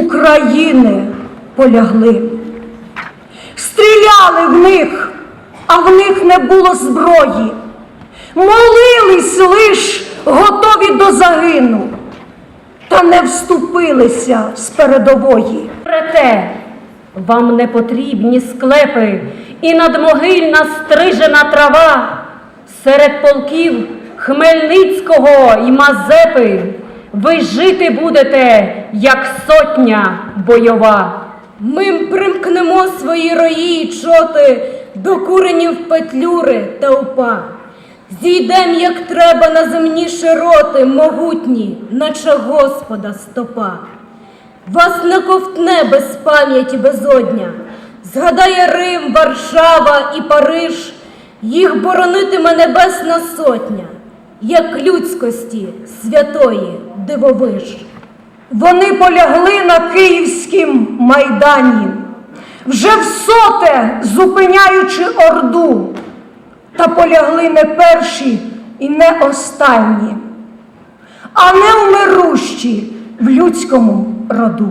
України полягли. Стріляли в них, а в них не було зброї. Молились лиш, готові до загину, та не вступилися з передової. Проте вам не потрібні склепи і надмогильна стрижена трава серед полків Хмельницького і Мазепи. Ви жити будете, як сотня бойова. Ми примкнемо свої рої й чоти до куренів петлюри та упа. Зійдем, як треба, на земні широти, могутні, наче Господа стопа. Вас не ковтне без пам'яті безодня. Згадає Рим, Варшава і Париж, їх боронитиме небесна сотня, як людськості святої дивовиж. Вони полягли на Київськім майдані, вже в соте зупиняючи орду, та полягли не перші і не останні, а невмирущі в людському роду.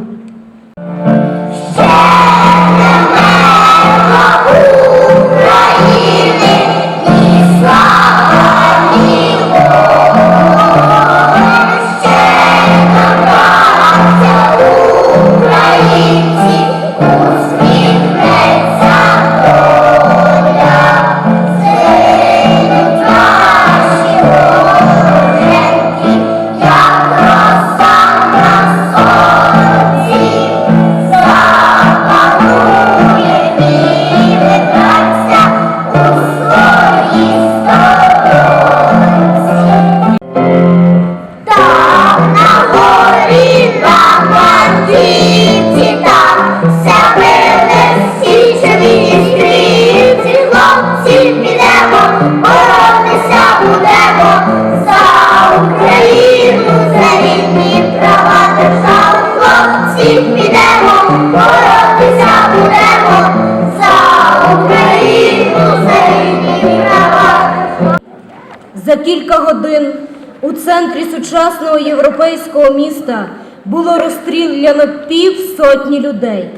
Кілька годин у центрі сучасного європейського міста було розстріляно півсотні людей.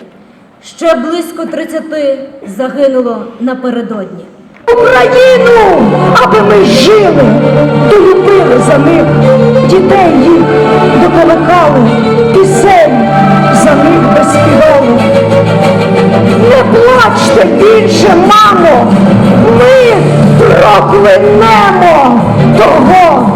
Ще близько 30 загинуло напередодні. Україну, аби ми жили, долюбили за них, дітей їх доколикали, пісень за них без співали. Не плачте більше, мамо, ми проклинемо того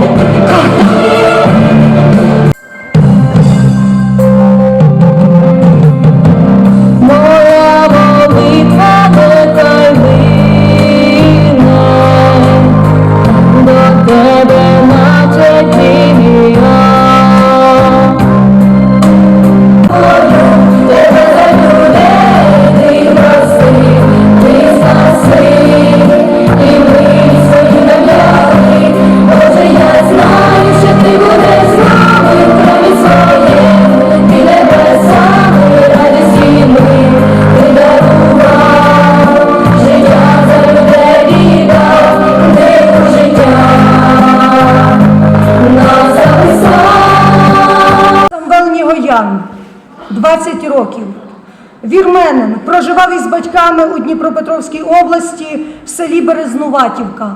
20 років. Вірменин проживав із батьками у Дніпропетровській області в селі Березнуватівка.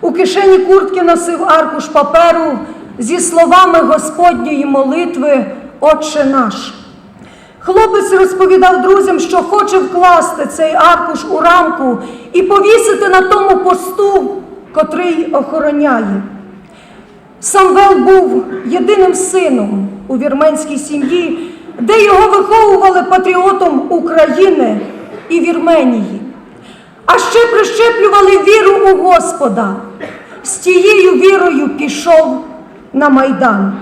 У кишені куртки носив аркуш паперу зі словами Господньої молитви Отче наш. Хлопець розповідав друзям, що хоче вкласти цей аркуш у рамку і повісити на тому посту, котрий охороняє. Самвел був єдиним сином у вірменській сім'ї, де його виховували патріотом України і Вірменії. А ще прищеплювали віру у Господа. З тією вірою пішов на майдан.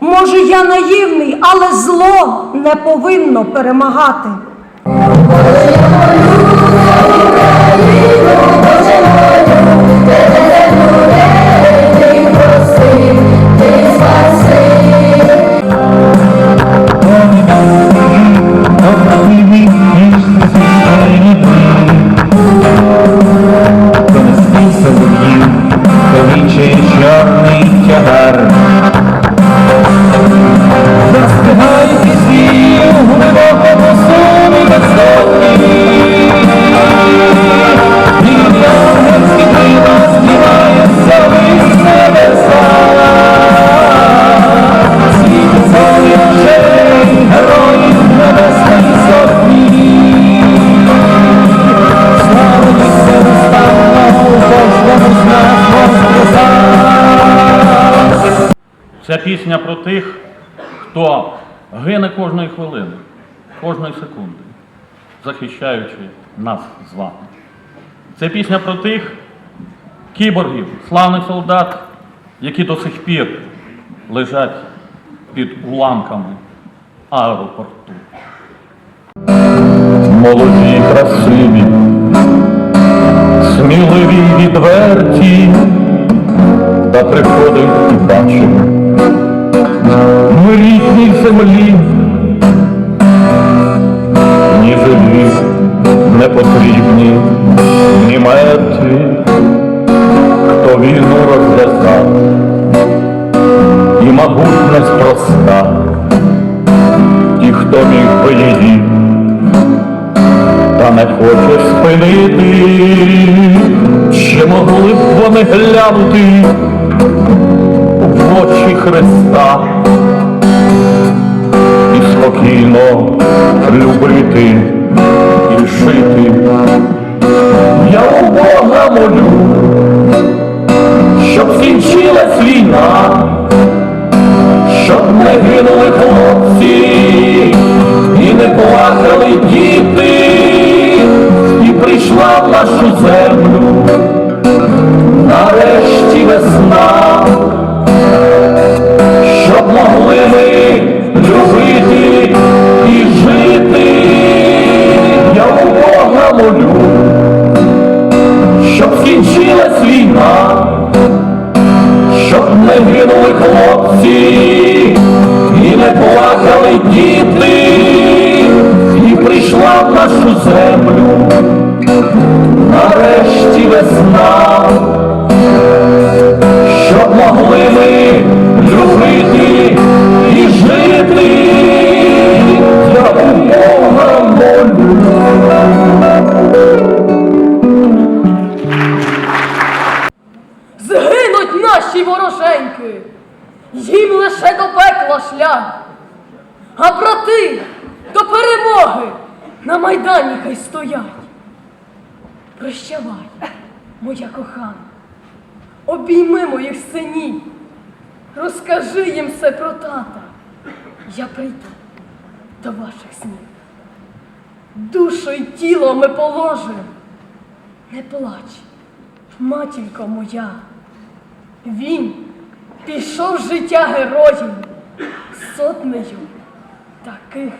Може, я наївний, але зло не повинно перемагати. Ця пісня про тих, хто гине кожної хвилини, кожної секунди, захищаючи нас з вами. Це пісня про тих кіборгів, славних солдат, які до сих пір лежать під уламками аеропорту. Молоді, красиві, сміливі відверті, та приходить і бачимо. Ми рідній землі, ні живі, не потрібні, ні мертві, хто війну розв'язав, і, мабуть, неспроста, ті, хто міг би її, та не хоче спинити, чи могли б вони глянути в очі Христа. і спокійно любити і жити. Я у Бога молю, щоб скінчилась війна, щоб не гинули хлопці і не плакали діти, і прийшла в нашу землю нарешті весна плакали Прощавай, моя кохана, обійми моїх синів, розкажи їм все про тата. Я прийду до ваших снів. Душу й тіло ми положим. Не плач, матінко моя. Він пішов життя героїв сотнею таких